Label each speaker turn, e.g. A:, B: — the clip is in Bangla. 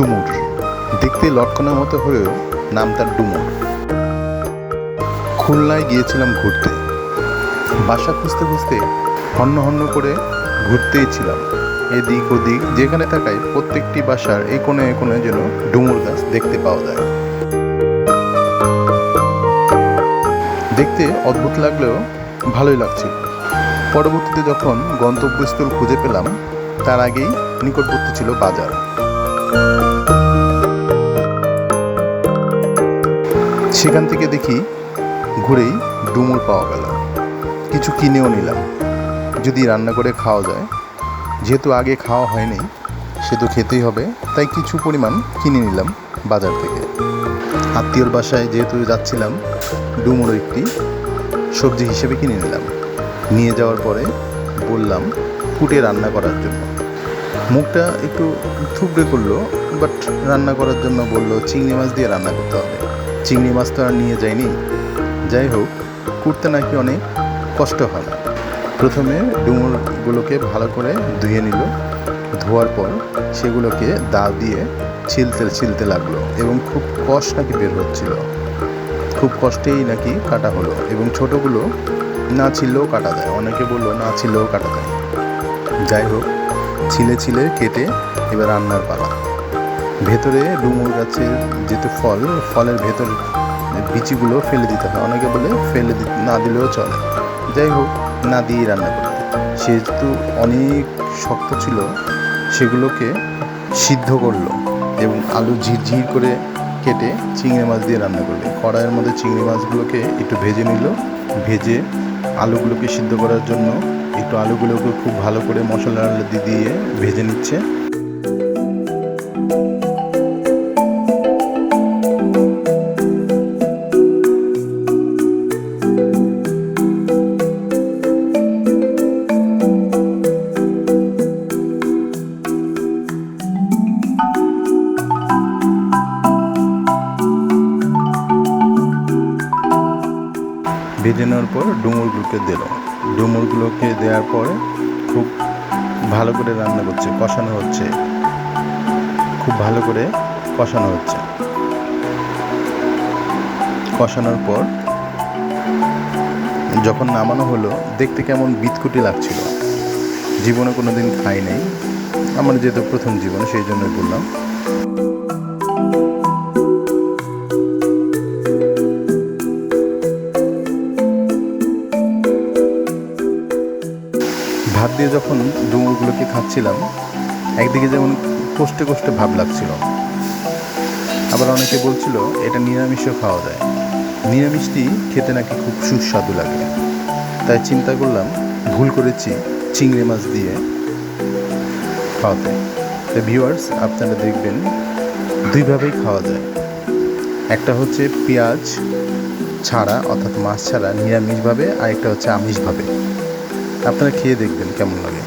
A: ডুমুর। দেখতে লটকনের মতো হলেও নাম তার ডুমুর। খুলনায় গিয়েছিলাম ঘুরতে। বাসা খুঁজতে খুঁজতে হন্য হন্য করে ঘুরতেই ছিলাম। এদিক ওদিক যেখানে তাকাই প্রত্যেকটি বাসার এই কোণে এ কোণে যেন ডুমুর গাছ দেখতে পাওয়া যায়। দেখতে অদ্ভুত লাগলেও ভালোই লাগছিল পরবর্তীতে যখন গন্তব্যস্থল খুঁজে পেলাম, তার আগেই নিকটবর্তী ছিল বাজার। সেখান থেকে দেখি ঘুরেই ডুমুর পাওয়া গেল। কিছু কিনেও নিলাম। যদি রান্না করে খাওয়া যায়, যেহেতু আগে খাওয়া হয়নি, সে তো খেতেই হবে, তাই কিছু পরিমাণ কিনে নিলাম বাজার থেকে। আত্মীয়র বাসায় যেহেতু যাচ্ছিলাম, ডুমুর একটি সবজি হিসেবে কিনে নিলাম। নিয়ে যাওয়ার পরে বললাম, কুটে রান্না করার জন্য। মুখটা একটু থুবড়ে করল বাট রান্না করার জন্য বলল, চিংড়ি মাছ দিয়ে রান্না করতে হবে। চিংড়ি মাছ তো আর নিয়ে যায়নি যাই হোক, কুটতে নাকি অনেক কষ্ট হয়। প্রথমে ডুমুরগুলোকে ভালো করে ধুয়ে নিল। ধোয়ার পর সেগুলোকে দা দিয়ে ছিলতে ছিলতে লাগল এবং খুব কষ্ট নাকি বের হচ্ছিল। খুব কষ্টেই নাকি কাটা হলো এবং ছোটোগুলো না ছিললেও কাটা দেয় অনেকে বলল, না ছিললেও কাটা দেয় যাই হোক, ছিলে ছিলে কেটে এবার রান্নার পালা। ভেতরে ডুমুর গাছের যেহেতু ফল, ফলের ভেতর বিচিগুলো ফেলে দিতে হয়। অনেকে বলে ফেলে না দিলেও চলে। যাই হোক, না দিয়েই রান্না করতে সেহেতু অনেক শক্ত ছিল, সেগুলোকে সিদ্ধ করল এবং আলু ঝিরঝির করে কেটে চিংড়ি মাছ দিয়ে রান্না করবে কড়াইয়ের মধ্যে চিংড়ি মাছগুলোকে একটু ভেজে নিল। ভেজে আলুগুলোকে সিদ্ধ করার জন্য একটু আলুগুলোকে খুব ভালো করে মশলা দিয়ে ভেজে নিচ্ছে। ভেজে নেওয়ার পর ডুমুরগুলোকে দিল। ডুমুরগুলোকে দেওয়ার পরে খুব ভালো করে রান্না করছে, কষানো হচ্ছে। খুব ভালো করে কষানো হচ্ছে। কষানোর পর যখন নামানো হলো, দেখতে কেমন বিতকুটি লাগছিল। জীবনে কোনো দিন খাই নাই। আমার যেহেতু প্রথম জীবন, সেই জন্যই বললাম। দিয়ে যখন ডুমুরগুলোকে খাচ্ছিলাম, একদিকে যেমন কষ্টে কষ্টে ভাব লাগছিল। আবার অনেকে বলছিল, এটা নিরামিষও খাওয়া যায়। নিরামিষটি খেতে নাকি খুব সুস্বাদু লাগে। তাই চিন্তা করলাম, ভুল করেছি চিংড়ি মাছ দিয়ে খাওয়াতে। তো ভিউয়ার্স আপনারা দেখবেন, দুইভাবেই খাওয়া যায়। একটা হচ্ছে পেঁয়াজ ছাড়া, অর্থাৎ মাছ ছাড়া নিরামিষভাবে, আরেকটা হচ্ছে আমিষভাবে। আপনারা খেয়ে দেখবেন কেমন লাগে।